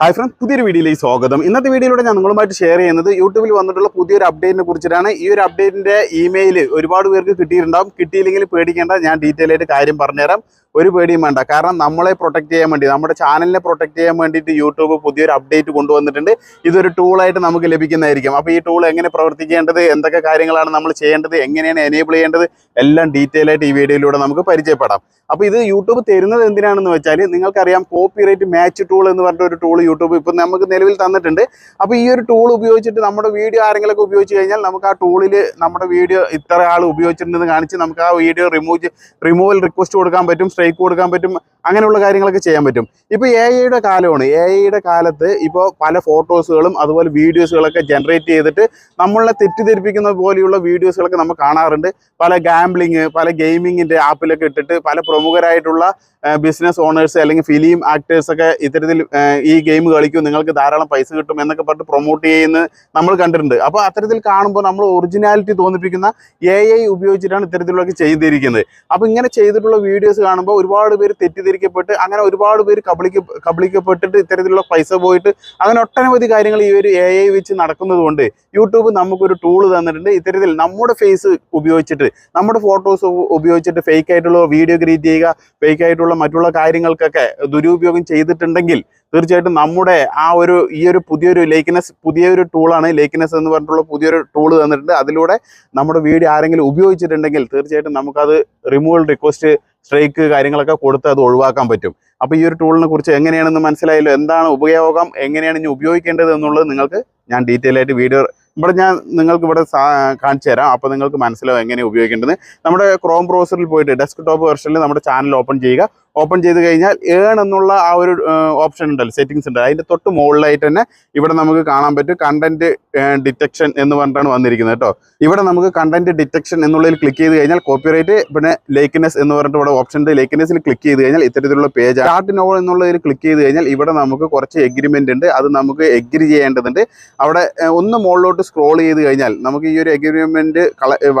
Hi friends പുതിയൊരു വീഡിയോയിലേക്ക് സ്വാഗതം. ഇന്നത്തെ വീഡിയോയിലൂടെ ഞാൻ നിങ്ങളുമായിട്ട് ഷെയർ ചെയ്യുന്നത് യൂട്യൂബിൽ വന്നിട്ടുള്ള പുതിയൊരു അപ്ഡേറ്റിനെ കുറിച്ചിട്ടാണ്. ഈ ഒരു അപ്ഡേറ്റിന്റെ ഇമെയിൽ ഒരുപാട് പേർക്ക് കിട്ടിയിട്ടുണ്ടാവും. കിട്ടിയില്ലെങ്കിൽ പേടിക്കേണ്ട ഞാൻ ഡീറ്റെയിൽ ആയിട്ട് കാര്യം പറഞ്ഞുതരാം. ഒരു പേടിയും വേണ്ട. കാരണം നമ്മളെ പ്രൊട്ടക്ട് ചെയ്യാൻ വേണ്ടി നമ്മുടെ ചാനലിനെ പ്രൊട്ടക്ട് ചെയ്യാൻ വേണ്ടിയിട്ട് യൂട്യൂബ് പുതിയൊരു അപ്ഡേറ്റ് കൊണ്ടുവന്നിട്ടുണ്ട്. ഇതൊരു ടൂളായിട്ട് നമുക്ക് ലഭിക്കുന്നതായിരിക്കും. അപ്പോൾ ഈ ടൂൾ എങ്ങനെ പ്രവർത്തിക്കേണ്ടത് എന്തൊക്കെ കാര്യങ്ങളാണ് നമ്മൾ ചെയ്യേണ്ടത് എങ്ങനെയാണ് എനേബിൾ ചെയ്യേണ്ടത് എല്ലാം ഡീറ്റെയിൽ ആയിട്ട് ഈ വീഡിയോയിലൂടെ നമുക്ക് പരിചയപ്പെടാം. അപ്പോൾ ഇത് യൂട്യൂബ് തരുന്നത് എന്തിനാണെന്ന് വെച്ചാൽ നിങ്ങൾക്കറിയാം കോപ്പി റേറ്റ് മാച്ച് ടൂൾ എന്ന് പറഞ്ഞ ഒരു ടൂൾ യൂട്യൂബ് ഇപ്പം നമുക്ക് നിലവിൽ തന്നിട്ടുണ്ട്. അപ്പോൾ ഈ ഒരു ടൂൾ ഉപയോഗിച്ചിട്ട് നമ്മുടെ വീഡിയോ ആരെങ്കിലുമൊക്കെ ഉപയോഗിച്ച് കഴിഞ്ഞാൽ നമുക്ക് ആ ടൂളിൽ നമ്മുടെ വീഡിയോ ഇത്ര ആൾ ഉപയോഗിച്ചിട്ടുണ്ടെന്ന് കാണിച്ച് നമുക്ക് ആ വീഡിയോ റിമൂവ് റിമൂവൽ റിക്വസ്റ്റ് കൊടുക്കാൻ പറ്റും. സ്ട്രൈക്ക് കൊടുക്കാൻ പറ്റും അങ്ങനെയുള്ള കാര്യങ്ങളൊക്കെ ചെയ്യാൻ പറ്റും. ഇപ്പോൾ എ ഐയുടെ കാലമാണ്. എ ഐയുടെ കാലത്ത് ഇപ്പോൾ പല ഫോട്ടോസുകളും അതുപോലെ വീഡിയോസുകളൊക്കെ ജനറേറ്റ് ചെയ്തിട്ട് നമ്മളെ തെറ്റിദ്ധരിപ്പിക്കുന്ന പോലെയുള്ള വീഡിയോസുകളൊക്കെ നമ്മൾ കാണാറുണ്ട്. പല ഗാംബ്ലിങ് പല ഗെയിമിങ്ങിന്റെ ആപ്പിലൊക്കെ ഇട്ടിട്ട് പല പ്രമുഖരായിട്ടുള്ള ബിസിനസ് ഓണേഴ്സ് അല്ലെങ്കിൽ ഫിലിം ആക്ടേഴ്സ് ഒക്കെ ഇത്തരത്തിൽ ഈ ഗെയിം കളിക്കും. നിങ്ങൾക്ക് ധാരാളം പൈസ കിട്ടും എന്നൊക്കെ പറഞ്ഞിട്ട് പ്രൊമോട്ട് ചെയ്യുന്നത് നമ്മൾ കണ്ടിട്ടുണ്ട്. അപ്പോൾ അത്തരത്തിൽ കാണുമ്പോൾ നമ്മൾ ഒറിജിനാലിറ്റി തോന്നിപ്പിക്കുന്ന എ ഐ ഉപയോഗിച്ചിട്ടാണ് ഇത്തരത്തിലുള്ളതൊക്കെ ചെയ്തിരിക്കുന്നത്. അപ്പോൾ ഇങ്ങനെ ചെയ്തിട്ടുള്ള വീഡിയോസ് കാണുമ്പോൾ ഒരുപാട് പേര് തെറ്റിദ്ധരിക്കപ്പെട്ട് അങ്ങനെ ഒരുപാട് പേര് കബളിക്ക കബളിക്കപ്പെട്ടിട്ട് ഇത്തരത്തിലുള്ള പൈസ പോയിട്ട് അങ്ങനെ ഒട്ടനവധി കാര്യങ്ങൾ ഈ ഒരു എ ഐ വെച്ച് നടക്കുന്നത് കൊണ്ട് യൂട്യൂബ് നമുക്കൊരു ടൂൾ തന്നിട്ടുണ്ട്. ഇത്തരത്തിൽ നമ്മുടെ ഫേസ് ഉപയോഗിച്ചിട്ട് നമ്മുടെ ഫോട്ടോസ് ഉപയോഗിച്ചിട്ട് ഫേക്ക് ആയിട്ടുള്ള വീഡിയോ ക്രിയേറ്റ് ചെയ്യുക ഫേക്ക് ആയിട്ടുള്ള മറ്റുള്ള കാര്യങ്ങൾക്കൊക്കെ ദുരുപയോഗം ചെയ്തിട്ടുണ്ടെങ്കിൽ തീർച്ചയായിട്ടും നമ്മുടെ ആ ഒരു ഈ ഒരു പുതിയൊരു ലേക്കിനെസ് പുതിയൊരു ടൂളാണ് ലേക്കിനെസ് എന്ന് പറഞ്ഞിട്ടുള്ള പുതിയൊരു ടൂൾ തന്നിട്ടുണ്ട്. അതിലൂടെ നമ്മുടെ വീഡിയോ ആരെങ്കിലും ഉപയോഗിച്ചിട്ടുണ്ടെങ്കിൽ തീർച്ചയായിട്ടും നമുക്കത് റിമൂവൽ റിക്വസ്റ്റ് സ്ട്രൈക്ക് കാര്യങ്ങളൊക്കെ കൊടുത്ത് അത് ഒഴിവാക്കാൻ പറ്റും. അപ്പോൾ ഈ ഒരു ടൂളിനെ കുറിച്ച് എങ്ങനെയാണെന്ന് മനസ്സിലായല്ലോ? എന്താണ് ഉപയോഗം? എങ്ങനെയാണ് ഇനി ഉപയോഗിക്കേണ്ടത് എന്നുള്ളത് നിങ്ങൾക്ക് ഞാൻ ഡീറ്റെയിൽ ആയിട്ട് വീഡിയോ ഇവിടെ ഞാൻ നിങ്ങൾക്ക് ഇവിടെ കാണിച്ചു തരാം. അപ്പോൾ നിങ്ങൾക്ക് മനസ്സിലാവും എങ്ങനെ ഉപയോഗിക്കേണ്ടത്. നമ്മുടെ ക്രോം ബ്രൗസറിൽ പോയിട്ട് ഡെസ്ക്ടോപ്പ് വെർഷനിൽ നമ്മുടെ ചാനൽ ഓപ്പൺ ചെയ്യുക. ഓപ്പൺ ചെയ്ത് കഴിഞ്ഞാൽ ഏൺ എന്നുള്ള ആ ഒരു ഓപ്ഷൻ ഉണ്ടല്ലോ സെറ്റിങ്സ് ഉണ്ട്. അതിന്റെ തൊട്ട് മുകളിലായിട്ട് തന്നെ ഇവിടെ നമുക്ക് കാണാൻ പറ്റും കണ്ടന്റ് ഡിറ്റക്ഷൻ എന്ന് പറഞ്ഞിട്ടാണ് വന്നിരിക്കുന്നത് കേട്ടോ. ഇവിടെ നമുക്ക് കണ്ടന്റ് ഡിറ്റക്ഷൻ എന്നുള്ളതിൽ ക്ലിക്ക് ചെയ്ത് കഴിഞ്ഞാൽ കോപ്പിറൈറ്റ് പിന്നെ ലേക്കിനെസ് എന്ന് പറഞ്ഞിട്ട് ഇവിടെ ഓപ്ഷൻ ഉണ്ട്. ലേക്കിനെസിൽ ക്ലിക്ക് ചെയ്ത് കഴിഞ്ഞാൽ ഇത്തരത്തിലുള്ള പേജ് ആർട്ട് നോൾ എന്നുള്ളതിൽ ക്ലിക്ക് ചെയ്ത് കഴിഞ്ഞാൽ ഇവിടെ നമുക്ക് കുറച്ച് എഗ്രിമെന്റ് ഉണ്ട്. അത് നമുക്ക് എഗ്രി ചെയ്യേണ്ടതുണ്ട്. അവിടെ ഒന്ന് മുകളിലോട്ട് സ്ക്രോൾ ചെയ്ത് കഴിഞ്ഞാൽ നമുക്ക് ഈ ഒരു എഗ്രിമെന്റ്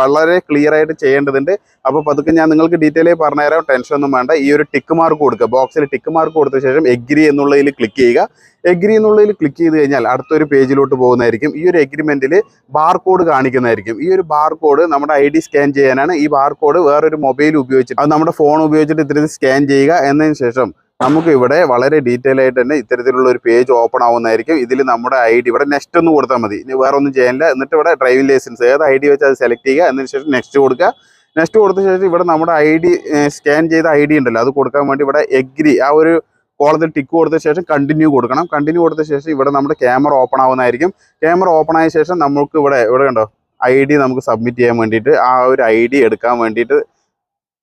വളരെ ക്ലിയർ ആയിട്ട് ചെയ്യേണ്ടതുണ്ട്. അപ്പോൾ പതുക്കെ ഞാൻ നിങ്ങൾക്ക് ഡീറ്റെയിൽ പറഞ്ഞുതരാം. ടെൻഷൻ ഒന്നും വേണ്ട. ഈ ഒരു ടിക്ക് മാർക്ക് കൊടുക്കുക. ബോക്സിൽ ടിക്ക് മാർക്ക് കൊടുത്ത ശേഷം എഗ്രി എന്നുള്ളതിൽ ക്ലിക്ക് ചെയ്യുക. എഗ്രി എന്നുള്ളതിൽ ക്ലിക്ക് ചെയ്ത് കഴിഞ്ഞാൽ അടുത്തൊരു പേജിലോട്ട് പോകുന്നതായിരിക്കും. ഈ ഒരു എഗ്രിമെന്റിൽ ബാർ കോഡ് കാണിക്കുന്നതായിരിക്കും. ഈ ഒരു ബാർ കോഡ് നമ്മുടെ ഐ ഡി സ്കാൻ ചെയ്യാനാണ്. ഈ ബാർ കോഡ് വേറൊരു മൊബൈൽ ഉപയോഗിച്ചിട്ട് അത് നമ്മുടെ ഫോൺ ഉപയോഗിച്ചിട്ട് ഇത്തരത്തിൽ സ്കാൻ ചെയ്യുക എന്നതിന് ശേഷം നമുക്ക് ഇവിടെ വളരെ ഡീറ്റെയിൽ ആയിട്ട് തന്നെ ഇത്തരത്തിലുള്ള ഒരു പേജ് ഓപ്പൺ ആവുന്നതായിരിക്കും. ഇതിൽ നമ്മുടെ ഐ ഡി ഇവിടെ നെക്സ്റ്റ് ഒന്ന് കൊടുത്താൽ മതി. ഇനി വേറെ ഒന്നും ചെയ്യാനില്ല. എന്നിട്ട് ഇവിടെ ഡ്രൈവിംഗ് ലൈസൻസ് ഏത് ഐ ഡി വെച്ച് അത് സെലക്ട് ചെയ്യുക. എന്നതിന് ശേഷം നെക്സ്റ്റ് കൊടുക്കുക. നെക്സ്റ്റ് കൊടുത്ത ശേഷം ഇവിടെ നമ്മുടെ ഐ ഡി സ്കാൻ ചെയ്ത ഐ ഡി ഉണ്ടല്ലോ അത് കൊടുക്കാൻ വേണ്ടി ഇവിടെ എഗ്രി ആ ഒരു കോളത്തിൽ ടിക്ക് കൊടുത്ത ശേഷം കണ്ടിന്യൂ കൊടുക്കണം. കണ്ടിന്യൂ കൊടുത്ത ശേഷം ഇവിടെ നമ്മുടെ ക്യാമറ ഓപ്പൺ ആവുന്നതായിരിക്കും. ക്യാമറ ഓപ്പൺ ആയ ശേഷം നമുക്ക് ഇവിടെ ഇവിടെ കണ്ടോ? ഐ ഡി നമുക്ക് സബ്മിറ്റ് ചെയ്യാൻ വേണ്ടിയിട്ട് ആ ഒരു ഐ ഡി എടുക്കാൻ വേണ്ടിയിട്ട്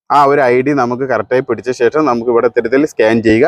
ആ ഒരു ഐ ഡി നമുക്ക് കറക്റ്റായി പിടിച്ച ശേഷം നമുക്ക് ഇവിടെ ഇത്തരത്തിൽ സ്കാൻ ചെയ്യുക.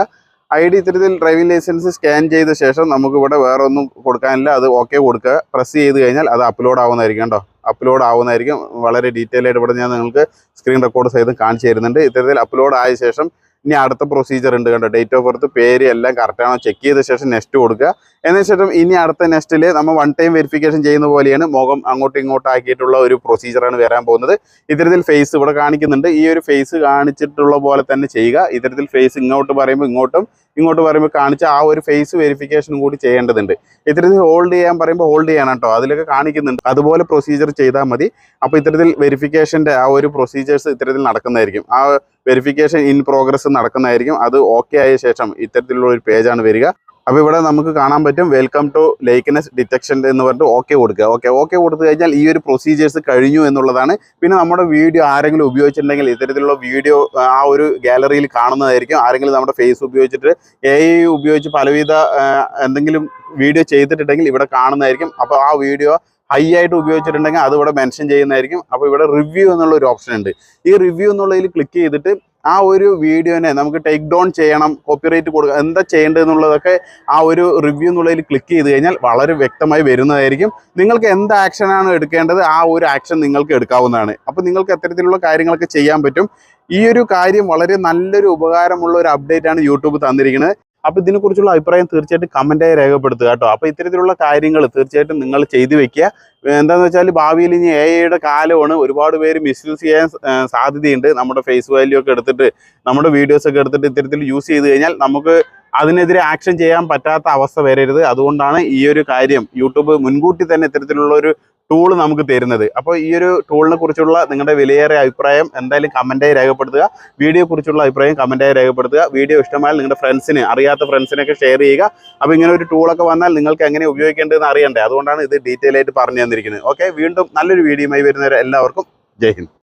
ഐ ഡി ഇത്തരത്തിൽ ഡ്രൈവിംഗ് ലൈസൻസ് സ്കാൻ ചെയ്ത ശേഷം നമുക്ക് ഇവിടെ വേറെ ഒന്നും കൊടുക്കാനില്ല. അത് ഓക്കെ കൊടുക്കുക. പ്രസ് ചെയ്ത് കഴിഞ്ഞാൽ അത് അപ്ലോഡ് ആവുന്നതായിരിക്കും കേട്ടോ. അപ്ലോഡ് ആവുന്നതായിരിക്കും. വളരെ ഡീറ്റെയിൽ ആയിട്ട് ഇവിടെ ഞാൻ നിങ്ങൾക്ക് സ്ക്രീൻ റെക്കോർഡ് ചെയ്ത് കാണിച്ചു തരുന്നുണ്ട്. ഇത്തരത്തിൽ അപ്ലോഡ് ആയ ശേഷം ഇനി അടുത്ത പ്രൊസീജിയർ ഉണ്ട് കണ്ടോ ഡേറ്റ് ഓഫ് ബർത്ത് പേര് എല്ലാം കറക്റ്റാണോ ചെക്ക് ചെയ്ത ശേഷം നെക്സ്റ്റ് കൊടുക്കുക. എന്നതിന് ശേഷം ഇനി അടുത്ത നെക്സ്റ്റിൽ നമ്മൾ വൺ ടൈം വെരിഫിക്കേഷൻ ചെയ്യുന്ന പോലെയാണ് മുഖം അങ്ങോട്ടും ഇങ്ങോട്ടും ആക്കിയിട്ടുള്ള ഒരു പ്രൊസീജിയറാണ് വരാൻ പോകുന്നത്. ഇത്തരത്തിൽ ഫേസ് ഇവിടെ കാണിക്കുന്നുണ്ട്. ഈ ഒരു ഫേസ് കാണിച്ചിട്ടുള്ള പോലെ തന്നെ ചെയ്യുക. ഇത്തരത്തിൽ ഫേസ് ഇങ്ങോട്ട് പറയുമ്പോൾ ഇങ്ങോട്ടും ഇങ്ങോട്ട് പറയുമ്പോൾ കാണിച്ച ആ ഒരു ഫേസ് വെരിഫിക്കേഷനും കൂടി ചെയ്യേണ്ടതുണ്ട്. ഇത്തരത്തിൽ ഹോൾഡ് ചെയ്യാൻ പറയുമ്പോൾ ഹോൾഡ് ചെയ്യണം കേട്ടോ അതിലൊക്കെ കാണിക്കുന്നുണ്ട്. അതുപോലെ പ്രൊസീജിയർ ചെയ്താൽ മതി. അപ്പോൾ ഇത്തരത്തിൽ വെരിഫിക്കേഷന്റെ ആ ഒരു പ്രൊസീജിയേഴ്സ് ഇത്തരത്തിൽ നടക്കുന്നതായിരിക്കും. ആ വെരിഫിക്കേഷൻ ഇൻ പ്രോഗ്രസ് നടക്കുന്നതായിരിക്കും. അത് ഓക്കെ ആയ ശേഷം ഇത്തരത്തിലുള്ള ഒരു പേജാണ് വരിക. അപ്പോൾ ഇവിടെ നമുക്ക് കാണാൻ പറ്റും വെൽക്കം ടു ലേക്ക്നെസ് ഡിറ്റക്ഷൻ എന്ന് പറഞ്ഞിട്ട് ഓക്കെ കൊടുക്കുക. ഓക്കെ ഓക്കെ കൊടുത്തു കഴിഞ്ഞാൽ ഈ ഒരു പ്രൊസീജിയേഴ്സ് കഴിഞ്ഞു എന്നുള്ളതാണ്. പിന്നെ നമ്മുടെ വീഡിയോ ആരെങ്കിലും ഉപയോഗിച്ചിട്ടുണ്ടെങ്കിൽ ഇത്തരത്തിലുള്ള വീഡിയോ ആ ഒരു ഗാലറിയിൽ കാണുന്നതായിരിക്കും. ആരെങ്കിലും നമ്മുടെ ഫേസ് ഉപയോഗിച്ചിട്ട് എ ഉപയോഗിച്ച് പലവിധ എന്തെങ്കിലും വീഡിയോ ചെയ്തിട്ടുണ്ടെങ്കിൽ ഇവിടെ കാണുന്നതായിരിക്കും. അപ്പോൾ ആ വീഡിയോ ഹൈ ആയിട്ട് ഉപയോഗിച്ചിട്ടുണ്ടെങ്കിൽ അത് ഇവിടെ മെൻഷൻ ചെയ്യുന്നതായിരിക്കും. അപ്പോൾ ഇവിടെ റിവ്യൂ എന്നുള്ള ഒരു ഓപ്ഷൻ ഉണ്ട്. ഈ റിവ്യൂ എന്നുള്ളതിൽ ക്ലിക്ക് ചെയ്തിട്ട് ആ ഒരു വീഡിയോനെ നമുക്ക് ടേക്ക് ഡൗൺ ചെയ്യണം കോപ്പിറൈറ്റ് കൊടുക്കുക എന്താ ചെയ്യേണ്ടത് എന്നുള്ളതൊക്കെ ആ ഒരു റിവ്യൂ എന്നുള്ളതിൽ ക്ലിക്ക് ചെയ്ത് കഴിഞ്ഞാൽ വളരെ വ്യക്തമായി വരുന്നതായിരിക്കും. നിങ്ങൾക്ക് എന്ത് ആക്ഷനാണ് എടുക്കേണ്ടത് ആ ഒരു ആക്ഷൻ നിങ്ങൾക്ക് എടുക്കാവുന്നതാണ്. അപ്പോൾ നിങ്ങൾക്ക് അത്തരത്തിലുള്ള കാര്യങ്ങളൊക്കെ ചെയ്യാൻ പറ്റും. ഈ ഒരു കാര്യം വളരെ നല്ലൊരു ഉപകാരമുള്ള ഒരു അപ്ഡേറ്റ് ആണ് യൂട്യൂബ് തന്നിരിക്കുന്നത്. അപ്പോൾ ഇതിനെക്കുറിച്ചുള്ള അഭിപ്രായം തീർച്ചയായിട്ടും കമന്റായി രേഖപ്പെടുത്തുക കേട്ടോ. അപ്പോൾ ഇത്തരത്തിലുള്ള കാര്യങ്ങൾ തീർച്ചയായിട്ടും നിങ്ങൾ ചെയ്തു വെക്കുക. എന്താണെന്ന് വെച്ചാൽ ഭാവിയിൽ ഇനി എ ഐയുടെ കാലമാണ്. ഒരുപാട് പേര് മിസ്യൂസ് ചെയ്യാൻ സാധ്യതയുണ്ട്. നമ്മുടെ ഫേസ് വാല്യൂ ഒക്കെ എടുത്തിട്ട് നമ്മുടെ വീഡിയോസ് ഒക്കെ എടുത്തിട്ട് ഇത്തരത്തിൽ യൂസ് ചെയ്ത് കഴിഞ്ഞാൽ നമുക്ക് അതിനെതിരെ ആക്ഷൻ ചെയ്യാൻ പറ്റാത്ത അവസ്ഥ വരരുത്. അതുകൊണ്ടാണ് ഈ ഒരു കാര്യം യൂട്യൂബ് മുൻകൂട്ടി തന്നെ ഇത്തരത്തിലുള്ള ഒരു ടൂൾ നമുക്ക് തരുന്നത്. അപ്പോൾ ഈ ഒരു ടൂളിനെ കുറിച്ചുള്ള നിങ്ങളുടെ വിലയേറെ അഭിപ്രായം എന്തായാലും കമന്റായി രേഖപ്പെടുത്തുക. വീഡിയോ കുറിച്ചുള്ള അഭിപ്രായം കമന്റായി രേഖപ്പെടുത്തുക. വീഡിയോ ഇഷ്ടമായാൽ നിങ്ങളുടെ ഫ്രണ്ട്സിന് അറിയാത്ത ഫ്രണ്ട്സിനൊക്കെ ഷെയർ ചെയ്യുക. അപ്പോൾ ഇങ്ങനെ ഒരു ടൂളൊക്കെ വന്നാൽ നിങ്ങൾക്ക് എങ്ങനെ ഉപയോഗിക്കേണ്ടതെന്ന് അറിയണ്ടേ. അതുകൊണ്ടാണ് ഇത് ഡീറ്റെയിൽ ആയിട്ട് പറഞ്ഞു തന്നിരിക്കുന്നത്. ഓക്കെ വീണ്ടും നല്ലൊരു വീഡിയോയുമായി വരുന്നവരെ എല്ലാവർക്കും ജയ് ഹിന്ദ്.